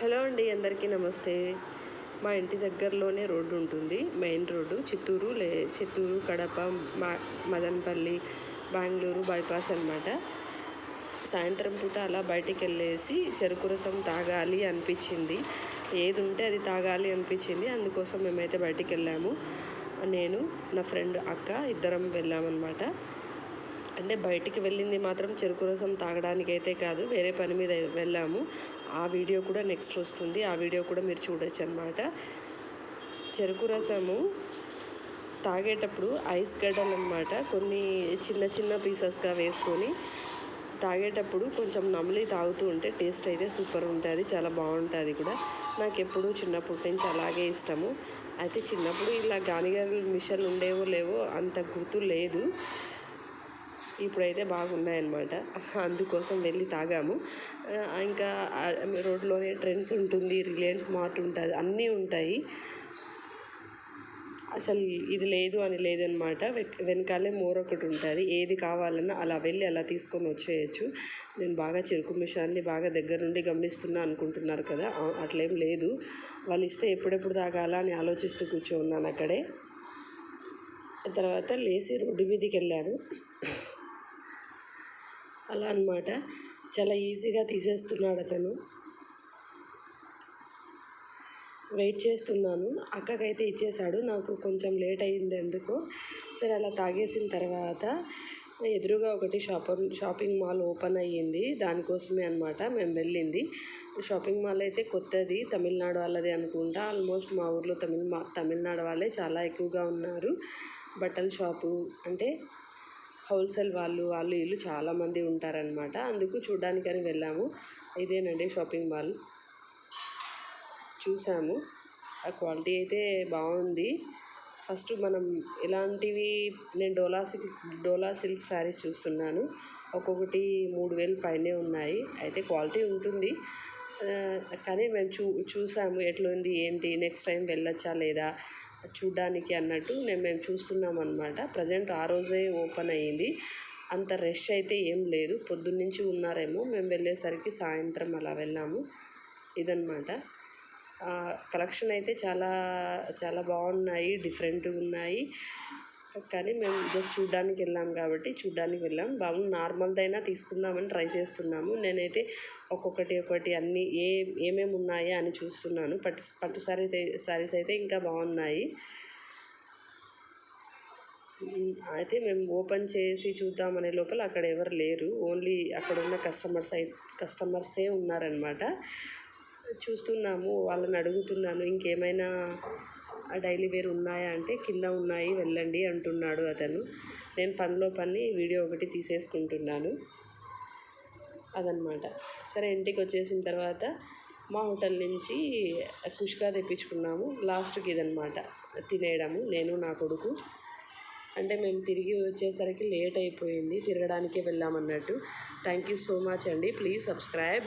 Hello అండి అందరికీ నమస్తే. మా ఇంటి దగ్గరలోనే రోడ్డు ఉంటుంది. మెయిన్ రోడ్డు చిత్తూరు లే చిత్తూరు కడప మా మదనపల్లి బెంగళూరు బైపాస్ అనమాట సాయంత్రం పూట అలా బయటికి వెళ్ళేసి చెరుకు రసం తాగాలి అనిపించింది. ఏది ఉంటే అది తాగాలి అనిపించింది. అందుకోసం మేమైతే బయటికి వెళ్ళాము నేను నా ఫ్రెండ్ అక్క ఇద్దరం వెళ్ళామన్నమాట. అంటే బయటికి వెళ్ళింది మాత్రం చెరుకు రసం తాగడానికి అయితే కాదు వేరే పని మీద వెళ్ళాము. ఆ వీడియో కూడా నెక్స్ట్ వస్తుంది. ఆ వీడియో కూడా మీరు చూడొచ్చు అనమాట చెరుకు రసము తాగేటప్పుడు ఐస్ గడ్డలు అనమాట కొన్ని చిన్న చిన్న పీసెస్గా వేసుకొని తాగేటప్పుడు కొంచెం నమిలి తాగుతూ ఉంటే టేస్ట్ అయితే సూపర్ ఉంటుంది చాలా బాగుంటుంది కూడా. నాకు ఎప్పుడూ చిన్నప్పటి నుంచి అలాగే ఇష్టము. అయితే చిన్నప్పుడు ఇలా గానిగారు మిషన్లు ఉండేవో లేవో అంత గుర్తు లేదు. ఇప్పుడైతే బాగున్నాయన్నమాట. అందుకోసం వెళ్ళి తాగాము. ఇంకా రోడ్లోనే ట్రెండ్స్ ఉంటుంది రిలయన్స్ మార్ట్ ఉంటుంది అన్నీ ఉంటాయి. అసలు ఇది లేదు అని లేదనమాట వెనకాలే మోరొకటి ఉంటుంది. ఏది కావాలన్నా అలా వెళ్ళి అలా తీసుకొని వచ్చేయచ్చు. నేను బాగా చెరుకు మిషాన్ని బాగా దగ్గర నుండి గమనిస్తున్నా అనుకుంటున్నారు కదా. అట్లేం లేదు. వాళ్ళు ఇస్తే ఎప్పుడెప్పుడు తాగాలా అని ఆలోచిస్తూ కూర్చోన్నాను అక్కడే. తర్వాత లేచి రోడ్డు మీదకి వెళ్ళాను. అలా అనమాట చాలా ఈజీగా తీసేస్తున్నాడు అతను. వెయిట్ చేస్తున్నాను. అక్కకైతే ఇచ్చేశాడు. నాకు కొంచెం లేట్ అయింది ఎందుకు. సరే అలా తాగేసిన తర్వాత ఎదురుగా ఒకటి షాపింగ్ షాపింగ్ మాల్ ఓపెన్ అయ్యింది. దానికోసమే అనమాట మేము వెళ్ళింది. షాపింగ్ మాల్ అయితే కొత్తది తమిళనాడు వాళ్ళది అనుకుంటా. ఆల్మోస్ట్ మా ఊర్లో తమిళ తమిళనాడు వాళ్ళే చాలా ఎక్కువగా ఉన్నారు. బట్టల షాపు అంటే హోల్సేల్ వాళ్ళు వాళ్ళు వీళ్ళు చాలామంది ఉంటారనమాట అందుకు చూడ్డానికని వెళ్ళాము. ఇదేనండి షాపింగ్ మాల్. చూసాము. ఆ క్వాలిటీ అయితే బాగుంది. ఫస్ట్ మనం ఇలాంటివి నేను డోలా సిల్క్ డోలా సిల్క్ శారీస్ చూస్తున్నాను. ఒక్కొక్కటి మూడు వేలు పైనే ఉన్నాయి. అయితే క్వాలిటీ ఉంటుంది. కానీ మేము చూ చూసాము ఎట్లుంది ఏంటి నెక్స్ట్ టైం వెళ్ళొచ్చా లేదా? చూడ్డానికి అన్నట్టు నేను మేము చూస్తున్నాం అనమాట ప్రజెంట్ ఆ రోజే ఓపెన్ అయ్యింది. అంత రష్ అయితే ఏం లేదు. పొద్దున్నుంచి ఉన్నారేమో. మేము వెళ్ళేసరికి సాయంత్రం అలా వెళ్ళాము. ఇదనమాట కలెక్షన్ అయితే చాలా చాలా బాగున్నాయి. డిఫరెంట్గా ఉన్నాయి. కానీ మేము జస్ట్ చూడ్డానికి వెళ్ళాం కాబట్టి చూడ్డానికి వెళ్ళాం. బాబు నార్మల్దైనా తీసుకుందామని ట్రై చేస్తున్నాము. నేనైతే ఒక్కొక్కటి ఒకటి అన్నీ ఏ ఏమేమి ఉన్నాయా అని చూస్తున్నాను. పట్టు పట్టు సారీ సారీస్ అయితే ఇంకా బాగున్నాయి. అయితే మేము ఓపెన్ చేసి చూద్దామనే లోపల అక్కడ ఎవరు లేరు. ఓన్లీ అక్కడ ఉన్న కస్టమర్స్ అయి కస్టమర్సే ఉన్నారనమాట చూస్తున్నాము వాళ్ళని అడుగుతున్నాను. ఇంకేమైనా డైలీ వేర్ ఉన్నాయా అంటే కింద ఉన్నాయి వెళ్ళండి అంటున్నాడు అతను. నేను పనిలో పని వీడియో ఒకటి తీసేసుకుంటున్నాను అదనమాట. సరే ఇంటికి వచ్చేసిన తర్వాత మా హోటల్ నుంచి కుష్కా తెప్పించుకున్నాము. లాస్ట్కి ఇదనమాట తినేయడము నేను నా కొడుకు. అంటే మేము తిరిగి వచ్చేసరికి లేట్ అయిపోయింది తిరగడానికే వెళ్ళామన్నట్టు. థ్యాంక్ యూ సో మచ్ అండి. Please subscribe.